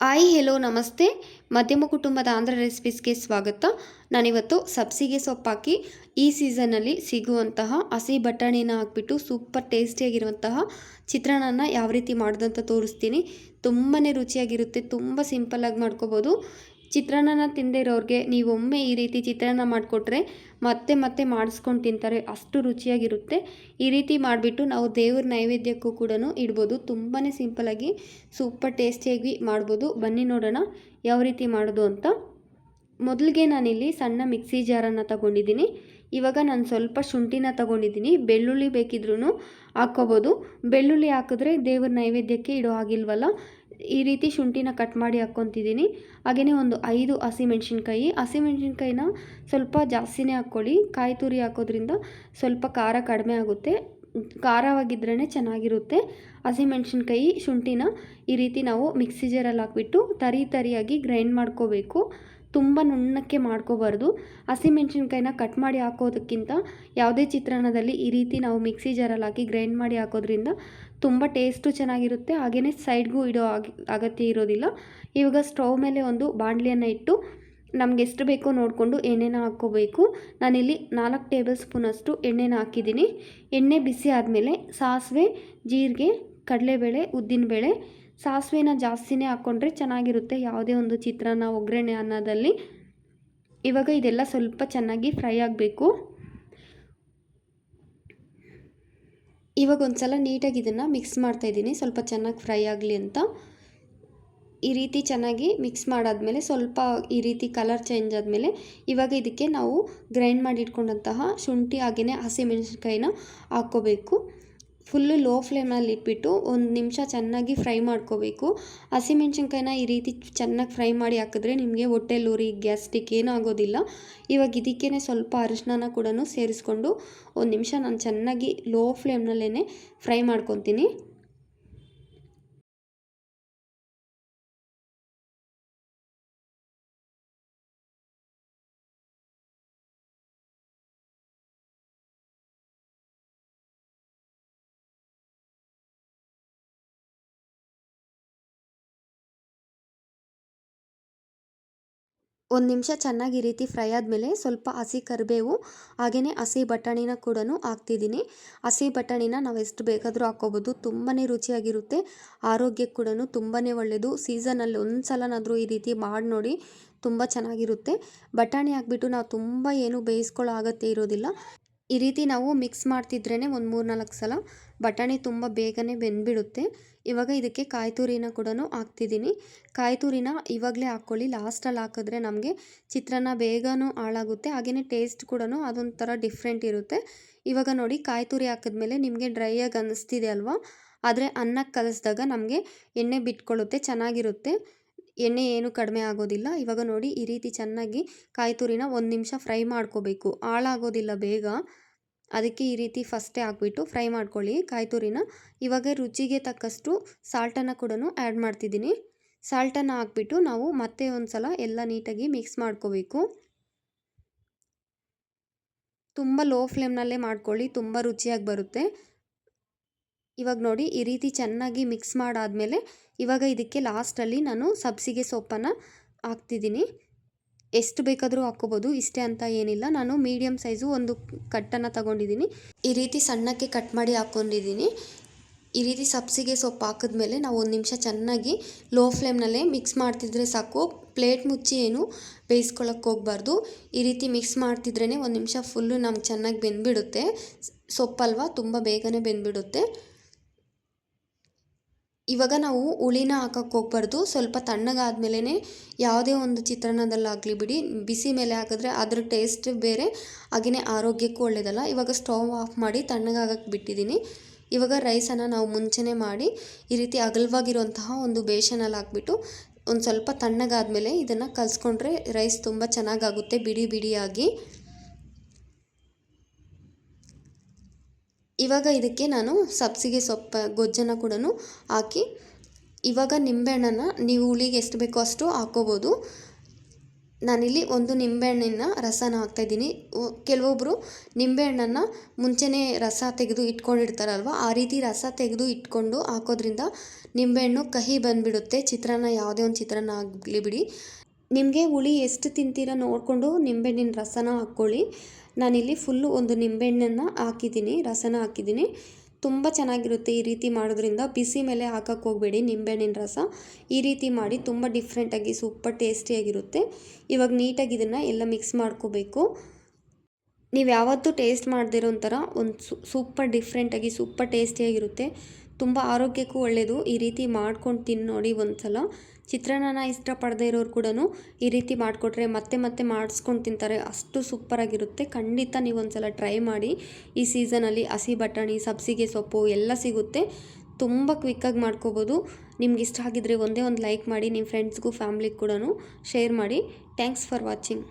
Hi hello ನಮಸ್ತೆ. ಮಧ್ಯಮ ಕುಟುಂಬದ ಆಂಧ್ರ ರೆಸಿಪೀಸ್ಗೆ ಸ್ವಾಗತ. ನಾನಿವತ್ತು ಸಬ್ಸಿಗೆ ಸೊಪ್ಪಾಕಿ ಈ ಸೀಸನಲ್ಲಿ ಸಿಗುವಂತಹ ಹಸಿ ಬಟಾಣಿನ ಹಾಕ್ಬಿಟ್ಟು ಸೂಪರ್ ಟೇಸ್ಟಿಯಾಗಿರುವಂತಹ ಚಿತ್ರಾನ್ನ ಯಾವ ರೀತಿ ಮಾಡೋದಂತ ತೋರಿಸ್ತೀನಿ. ತುಂಬಾ ರುಚಿಯಾಗಿರುತ್ತೆ, ತುಂಬ ಸಿಂಪಲ್ಲಾಗಿ ಮಾಡ್ಕೋಬೋದು. ಚಿತ್ರಾನ್ನನ ತಿಂದೇ ಇರೋರಿಗೆ ಒಮ್ಮೆ ಈ ರೀತಿ ಚಿತ್ರಾನ್ನ ಮಾಡಿಕೊಟ್ರೆ ಮತ್ತೆ ಮತ್ತೆ ಮಾಡಿಸ್ಕೊಂಡು ತಿಂತಾರೆ. ಅಷ್ಟು ರುಚಿಯಾಗಿರುತ್ತೆ. ಈ ರೀತಿ ಮಾಡಿಬಿಟ್ಟು ನಾವು ದೇವ್ರ ನೈವೇದ್ಯಕ್ಕೂ ಕೂಡ ಇಡ್ಬೋದು. ತುಂಬಾ ಸಿಂಪಲಾಗಿ ಸೂಪರ್ ಟೇಸ್ಟಿಯಾಗಿ ಮಾಡ್ಬೋದು. ಬನ್ನಿ ನೋಡೋಣ ಯಾವ ರೀತಿ ಮಾಡೋದು ಅಂತ. ಮೊದಲಿಗೆ ನಾನಿಲ್ಲಿ ಸಣ್ಣ ಮಿಕ್ಸಿ ಜಾರನ್ನು ತಗೊಂಡಿದ್ದೀನಿ. ಇವಾಗ ನಾನು ಸ್ವಲ್ಪ ಶುಂಠಿನ ತಗೊಂಡಿದ್ದೀನಿ. ಬೆಳ್ಳುಳ್ಳಿ ಬೇಕಿದ್ರೂ ಹಾಕ್ಕೋಬೋದು. ಬೆಳ್ಳುಳ್ಳಿ ಹಾಕಿದ್ರೆ ದೇವ್ರ ನೈವೇದ್ಯಕ್ಕೆ ಇಡೋ ಆಗಿಲ್ವಲ್ಲ ಈ ರೀತಿ ಶುಂಠಿನ ಕಟ್ ಮಾಡಿ ಹಾಕ್ಕೊತಿದ್ದೀನಿ. ಹಾಗೆಯೇ ಒಂದು ಐದು ಹಸಿಮೆಣ್ಸಿನ್ಕಾಯಿ. ಹಸಿಮೆಣ್ಸಿನ್ಕಾಯಿನ ಸ್ವಲ್ಪ ಜಾಸ್ತಿನೇ ಹಾಕ್ಕೊಳ್ಳಿ. ಕಾಯಿ ತುರಿ ಹಾಕೋದ್ರಿಂದ ಸ್ವಲ್ಪ ಖಾರ ಕಡಿಮೆ ಆಗುತ್ತೆ. ಖಾರವಾಗಿದ್ರೇ ಚೆನ್ನಾಗಿರುತ್ತೆ. ಹಸಿಮೆಣ್ಸಿನ್ಕಾಯಿ, ಶುಂಠಿನ ಈ ರೀತಿ ನಾವು ಮಿಕ್ಸಿ ಜಾರಲ್ಲಿ ಹಾಕ್ಬಿಟ್ಟು ತರಿ ತರಿಯಾಗಿ ಗ್ರೈಂಡ್ ಮಾಡ್ಕೋಬೇಕು. ತುಂಬ ನುಣ್ಣಕ್ಕೆ ಮಾಡ್ಕೋಬಾರ್ದು. ಹಸಿಮೆಣ್ಸಿನ್ಕಾಯಿನ ಕಟ್ ಮಾಡಿ ಹಾಕೋದಕ್ಕಿಂತ ಯಾವುದೇ ಚಿತ್ರಾನ್ನದಲ್ಲಿ ಈ ರೀತಿ ನಾವು ಮಿಕ್ಸಿ ಜಾರಲ್ಲಿ ಹಾಕಿ ಗ್ರೈಂಡ್ ಮಾಡಿ ಹಾಕೋದ್ರಿಂದ ತುಂಬ ಟೇಸ್ಟು ಚೆನ್ನಾಗಿರುತ್ತೆ ಹಾಗೆಯೇ ಸೈಡ್ಗೂ ಇಡೋ ಅಗತ್ಯ ಇರೋದಿಲ್ಲ. ಇವಾಗ ಸ್ಟವ್ ಮೇಲೆ ಒಂದು ಬಾಣಲಿಯನ್ನು ಇಟ್ಟು ನಮ್ಗೆ ಎಷ್ಟು ಬೇಕೋ ನೋಡಿಕೊಂಡು ಎಣ್ಣೆನ ಹಾಕ್ಕೋಬೇಕು. ನಾನಿಲ್ಲಿ ನಾಲ್ಕು ಟೇಬಲ್ ಸ್ಪೂನಷ್ಟು ಎಣ್ಣೆನ ಹಾಕಿದ್ದೀನಿ. ಎಣ್ಣೆ ಬಿಸಿ ಆದಮೇಲೆ ಸಾಸಿವೆ, ಜೀರಿಗೆ, ಕಡಲೆಬೇಳೆ, ಉದ್ದಿನಬೇಳೆ, ಸಾಸಿವೆನ ಜಾಸ್ತಿನೇ ಹಾಕ್ಕೊಂಡ್ರೆ ಚೆನ್ನಾಗಿರುತ್ತೆ ಯಾವುದೇ ಒಂದು ಚಿತ್ರಾನ್ನ, ಒಗ್ಗರಣೆ ಅನ್ನದಲ್ಲಿ. ಇವಾಗ ಇದೆಲ್ಲ ಸ್ವಲ್ಪ ಚೆನ್ನಾಗಿ ಫ್ರೈ ಆಗಬೇಕು. ಇವಾಗ ಒಂದು ಸಲ ನೀಟಾಗಿ ಇದನ್ನು ಮಿಕ್ಸ್ ಮಾಡ್ತಾಯಿದ್ದೀನಿ ಸ್ವಲ್ಪ ಚೆನ್ನಾಗಿ ಫ್ರೈ ಆಗಲಿ ಅಂತ. ಈ ರೀತಿ ಚೆನ್ನಾಗಿ ಮಿಕ್ಸ್ ಮಾಡಾದಮೇಲೆ ಸ್ವಲ್ಪ ಈ ರೀತಿ ಕಲರ್ ಚೇಂಜ್ ಆದಮೇಲೆ ಇವಾಗ ಇದಕ್ಕೆ ನಾವು ಗ್ರೈಂಡ್ ಮಾಡಿ ಇಟ್ಕೊಂಡಂತಹ ಶುಂಠಿ ಹಾಗೆಯೇ ಹಸಿಮೆಣಸಿನ್ಕಾಯಿನ ಹಾಕ್ಕೋಬೇಕು. ಫುಲ್ಲು ಲೋ ಫ್ಲೇಮಲ್ಲಿ ಇಟ್ಬಿಟ್ಟು ಒಂದು ನಿಮಿಷ ಚೆನ್ನಾಗಿ ಫ್ರೈ ಮಾಡ್ಕೋಬೇಕು. ಹಸಿಮೆಣ್ಸಿನ್ಕಾಯಿನ ಈ ರೀತಿ ಚೆನ್ನಾಗಿ ಫ್ರೈ ಮಾಡಿ ಹಾಕಿದ್ರೆ ನಿಮಗೆ ಹೊಟ್ಟೆ ಲೂರಿ ಗ್ಯಾಸ್ಟಿಕ್ ಏನೂ ಆಗೋದಿಲ್ಲ. ಇವಾಗ ಇದಕ್ಕೇ ಸ್ವಲ್ಪ ಅರಿಶಿನ ಕೂಡ ಸೇರಿಸ್ಕೊಂಡು ಒಂದು ನಿಮಿಷ ನಾನು ಚೆನ್ನಾಗಿ ಲೋ ಫ್ಲೇಮ್ನಲ್ಲೇ ಫ್ರೈ ಮಾಡ್ಕೊತೀನಿ. ಒಂದು ನಿಮಿಷ ಚೆನ್ನಾಗಿ ಈ ರೀತಿ ಫ್ರೈ ಆದಮೇಲೆ ಸ್ವಲ್ಪ ಹಸಿ ಕರಿಬೇವು ಹಾಗೆಯೇ ಹಸಿ ಬಟಾಣಿನ ಕೂಡ ಹಾಕ್ತಿದ್ದೀನಿ. ಹಸಿ ಬಟಾಣಿನ ನಾವು ಎಷ್ಟು ಬೇಕಾದರೂ ಹಾಕ್ಕೋಬೋದು. ತುಂಬಾ ರುಚಿಯಾಗಿರುತ್ತೆ. ಆರೋಗ್ಯಕ್ಕೆ ಕೂಡ ತುಂಬಾ ಒಳ್ಳೆಯದು ಸೀಸನಲ್ಲಿ ಒಂದು ಸಲನಾದರೂ ಈ ರೀತಿ ಮಾಡಿ ನೋಡಿ ತುಂಬ ಚೆನ್ನಾಗಿರುತ್ತೆ. ಬಟಾಣಿ ಹಾಕ್ಬಿಟ್ಟು ನಾವು ತುಂಬ ಏನು ಬೇಯಿಸ್ಕೊಳ್ಳೋ ಅಗತ್ಯ ಇರೋದಿಲ್ಲ. ಈ ರೀತಿ ನಾವು ಮಿಕ್ಸ್ ಮಾಡ್ತಿದ್ರೇ ಒಂದು ಮೂರು ನಾಲ್ಕು ಸಲ ಬಟಾಣಿ ತುಂಬ ಬೇಗನೆ ಬೆಂದ್ಬಿಡುತ್ತೆ. ಇವಾಗ ಇದಕ್ಕೆ ಕಾಯಿ ತುರಿನ ಕೂಡ ಹಾಕ್ತಿದ್ದೀನಿ. ಕಾಯಿ ತುರಿನ ಇವಾಗಲೇ ಹಾಕ್ಕೊಳ್ಳಿ. ಲಾಸ್ಟಲ್ಲಿ ಹಾಕಿದ್ರೆ ನಮಗೆ ಚಿತ್ರಾನ್ನ ಬೇಗನೂ ಹಾಳಾಗುತ್ತೆ. ಹಾಗೆಯೇ ಟೇಸ್ಟ್ ಕೂಡ ಅದೊಂಥರ ಡಿಫ್ರೆಂಟ್ ಇರುತ್ತೆ. ಇವಾಗ ನೋಡಿ ಕಾಯಿ ತುರಿ ಹಾಕಿದ್ಮೇಲೆ ನಿಮಗೆ ಡ್ರೈಯಾಗಿ ಅನ್ನಿಸ್ತಿದೆ ಅಲ್ವಾ? ಆದರೆ ಅನ್ನಕ್ಕೆ ಕಲಿಸಿದಾಗ ನಮಗೆ ಎಣ್ಣೆ ಬಿಟ್ಕೊಳ್ಳುತ್ತೆ, ಚೆನ್ನಾಗಿರುತ್ತೆ. ಎಣ್ಣೆ ಏನು ಕಡಿಮೆ ಆಗೋದಿಲ್ಲ. ಇವಾಗ ನೋಡಿ ಈ ರೀತಿ ಚೆನ್ನಾಗಿ ಕಾಯಿ ತುರಿನ ಒಂದು ನಿಮಿಷ ಫ್ರೈ ಮಾಡ್ಕೋಬೇಕು. ಹಾಳಾಗೋದಿಲ್ಲ ಬೇಗ. ಅದಕ್ಕೆ ಈ ರೀತಿ ಫಸ್ಟೇ ಹಾಕ್ಬಿಟ್ಟು ಫ್ರೈ ಮಾಡ್ಕೊಳ್ಳಿ ಕಾಯಿ ತುರಿನ ಇವಾಗ ರುಚಿಗೆ ತಕ್ಕಷ್ಟು ಸಾಲ್ಟನ್ನು ಕೂಡ ಆ್ಯಡ್ ಮಾಡ್ತಿದ್ದೀನಿ. ಸಾಲ್ಟನ್ನು ಹಾಕ್ಬಿಟ್ಟು ನಾವು ಮತ್ತೆ ಒಂದು ಸಲ ಎಲ್ಲ ನೀಟಾಗಿ ಮಿಕ್ಸ್ ಮಾಡ್ಕೋಬೇಕು. ತುಂಬ ಲೋ ಫ್ಲೇಮ್ನಲ್ಲೇ ಮಾಡ್ಕೊಳ್ಳಿ. ತುಂಬ ರುಚಿಯಾಗಿ ಬರುತ್ತೆ. ಇವಾಗ ನೋಡಿ ಈ ರೀತಿ ಚೆನ್ನಾಗಿ ಮಿಕ್ಸ್ ಮಾಡಾದಮೇಲೆ ಇವಾಗ ಇದಕ್ಕೆ ಲಾಸ್ಟಲ್ಲಿ ನಾನು ಸಬ್ಸಿಗೆ ಸೊಪ್ಪನ್ನು ಹಾಕ್ತಿದ್ದೀನಿ. ಎಷ್ಟು ಬೇಕಾದರೂ ಹಾಕ್ಕೋಬೋದು, ಇಷ್ಟೇ ಅಂತ ಏನಿಲ್ಲ. ನಾನು ಮೀಡಿಯಮ್ ಸೈಜು ಒಂದು ಕಟ್ಟನ್ನು ತಗೊಂಡಿದ್ದೀನಿ. ಈ ರೀತಿ ಸಣ್ಣಕ್ಕೆ ಕಟ್ ಮಾಡಿ ಹಾಕ್ಕೊಂಡಿದ್ದೀನಿ. ಈ ರೀತಿ ಸಬ್ಸಿಗೆ ಸೊಪ್ಪು ಹಾಕಿದ್ಮೇಲೆ ನಾವು ಒಂದು ನಿಮಿಷ ಚೆನ್ನಾಗಿ ಲೋ ಫ್ಲೇಮ್ನಲ್ಲೇ ಮಿಕ್ಸ್ ಮಾಡ್ತಿದ್ರೆ ಸಾಕು. ಪ್ಲೇಟ್ ಮುಚ್ಚಿ ಏನು ಬೇಯಿಸ್ಕೊಳ್ಳೋಕೆ ಹೋಗ್ಬಾರ್ದು. ಈ ರೀತಿ ಮಿಕ್ಸ್ ಮಾಡ್ತಿದ್ರೇ ಒಂದು ನಿಮಿಷ ಫುಲ್ಲು ನಮ್ಗೆ ಚೆನ್ನಾಗಿ ಬೆಂದುಬಿಡುತ್ತೆ. ಸೊಪ್ಪಲ್ವಾ? ತುಂಬ ಬೇಗನೆ ಬೆಂದ್ಬಿಡುತ್ತೆ. ಇವಾಗ ನಾವು ಹುಳಿನ ಹಾಕಕ್ಕೆ ಹೋಗ್ಬಾರ್ದು. ಸ್ವಲ್ಪ ತಣ್ಣಗಾದ್ಮೇಲೆ ಯಾವುದೇ ಒಂದು ಚಿತ್ರಾನ್ನದಲ್ಲಾಗಲಿ ಬಿಡಿ, ಬಿಸಿ ಮೇಲೆ ಹಾಕಿದ್ರೆ ಅದ್ರ ಟೇಸ್ಟ್ ಬೇರೆ ಹಾಗೆಯೇ ಆರೋಗ್ಯಕ್ಕೂ ಒಳ್ಳೆಯದಲ್ಲ ಇವಾಗ ಸ್ಟವ್ ಆಫ್ ಮಾಡಿ ತಣ್ಣಗಾಗಕ್ಕೆ ಬಿಟ್ಟಿದ್ದೀನಿ. ಇವಾಗ ರೈಸನ್ನು ನಾವು ಮುಂಚೆನೇ ಮಾಡಿ ಈ ರೀತಿ ಅಗಲವಾಗಿರುವಂತಹ ಒಂದು ಬೇಷನಲ್ಲಿ ಹಾಕ್ಬಿಟ್ಟು ಒಂದು ಸ್ವಲ್ಪ ತಣ್ಣಗಾದ್ಮೇಲೆ ಇದನ್ನು ಕಲಿಸ್ಕೊಂಡ್ರೆ ರೈಸ್ ತುಂಬ ಚೆನ್ನಾಗಾಗುತ್ತೆ, ಬಿಡಿ ಬಿಡಿಯಾಗಿ. ಇವಾಗ ಇದಕ್ಕೆ ನಾನು ಸಬ್ಸಿಗೆ ಸೊಪ್ಪು ಗೊಜ್ಜನ್ನು ಕೂಡ ಹಾಕಿ, ಇವಾಗ ನಿಂಬೆಹಣ್ಣನ್ನು ನೀವು ಹುಳಿಗೆ ಎಷ್ಟು ಬೇಕೋ ಅಷ್ಟು ಹಾಕ್ಕೋಬೋದು ನಾನಿಲ್ಲಿ ಒಂದು ನಿಂಬೆಹಣ್ಣಿನ ರಸನ ಹಾಕ್ತಾಯಿದ್ದೀನಿ ಕೆಲವೊಬ್ಬರು ನಿಂಬೆಹಣ್ಣನ್ನು ಮುಂಚೆನೇ ರಸ ತೆಗೆದು ಇಟ್ಕೊಂಡಿರ್ತಾರಲ್ವ, ಆ ರೀತಿ ರಸ ತೆಗೆದು ಇಟ್ಕೊಂಡು ಹಾಕೋದ್ರಿಂದ ನಿಂಬೆಹಣ್ಣು ಕಹಿ ಬಂದುಬಿಡುತ್ತೆ. ಚಿತ್ರಾನ್ನ, ಯಾವುದೇ ಒಂದು ಚಿತ್ರಾನ್ನ ಆಗಲಿ ಬಿಡಿ. ನಿಮಗೆ ಹುಳಿ ಎಷ್ಟು ತಿಂತೀರ ನೋಡಿಕೊಂಡು ನಿಂಬೆಹಣ್ಣಿನ ರಸನ ಹಾಕ್ಕೊಳ್ಳಿ. ನಾನಿಲ್ಲಿ ಫುಲ್ಲು ಒಂದು ನಿಂಬೆಹಣ್ಣನ್ನು ಹಾಕಿದ್ದೀನಿ, ರಸನ ಹಾಕಿದ್ದೀನಿ. ತುಂಬ ಚೆನ್ನಾಗಿರುತ್ತೆ ಈ ರೀತಿ ಮಾಡೋದ್ರಿಂದ. ಬಿಸಿ ಮೇಲೆ ಹಾಕಕ್ಕೆ ಹೋಗಬೇಡಿ ನಿಂಬೆಹಣ್ಣಿನ ರಸ. ಈ ರೀತಿ ಮಾಡಿ ತುಂಬ ಡಿಫ್ರೆಂಟಾಗಿ ಸೂಪರ್ ಟೇಸ್ಟಿಯಾಗಿರುತ್ತೆ ಇವಾಗ ನೀಟಾಗಿ ಇದನ್ನು ಎಲ್ಲ ಮಿಕ್ಸ್ ಮಾಡ್ಕೋಬೇಕು. ನೀವು ಯಾವತ್ತೂ ಟೇಸ್ಟ್ ಮಾಡದಿರೋ ಒಂಥರ ಒಂದು ಸೂಪರ್ ಡಿಫ್ರೆಂಟಾಗಿ ಸೂಪರ್ ಟೇಸ್ಟಿಯಾಗಿರುತ್ತೆ ತುಂಬ ಆರೋಗ್ಯಕ್ಕೂ ಒಳ್ಳೆಯದು ಈ ರೀತಿ ಮಾಡ್ಕೊಂಡು ತಿನ್ನು ನೋಡಿ ಒಂದು ಸಲ ಚಿತ್ರಾನ್ನನ ಇಷ್ಟಪಡದೇ ಇರೋರು ಕೂಡ ಈ ರೀತಿ ಮಾಡಿಕೊಟ್ರೆ ಮತ್ತೆ ಮತ್ತೆ ಮಾಡಿಸ್ಕೊಂಡು ತಿಂತಾರೆ. ಅಷ್ಟು ಸೂಪರಾಗಿರುತ್ತೆ ಖಂಡಿತ ನೀವು ಒಂದು ಸಲ ಟ್ರೈ ಮಾಡಿ. ಈ ಸೀಸನಲ್ಲಿ ಹಸಿ ಬಟಾಣಿ, ಸಬ್ಸಿಗೆ ಸೊಪ್ಪು ಎಲ್ಲ ಸಿಗುತ್ತೆ. ತುಂಬ ಕ್ವಿಕ್ಕಾಗಿ ಮಾಡ್ಕೋಬೋದು. ನಿಮ್ಗೆ ಇಷ್ಟ ಆಗಿದ್ರೆ ಒಂದೇ ಒಂದು ಲೈಕ್ ಮಾಡಿ ನಿಮ್ಮ ಫ್ರೆಂಡ್ಸ್ಗೂ ಫ್ಯಾಮ್ಲಿಗೆ ಕೂಡ ಶೇರ್ ಮಾಡಿ. Thanks for watching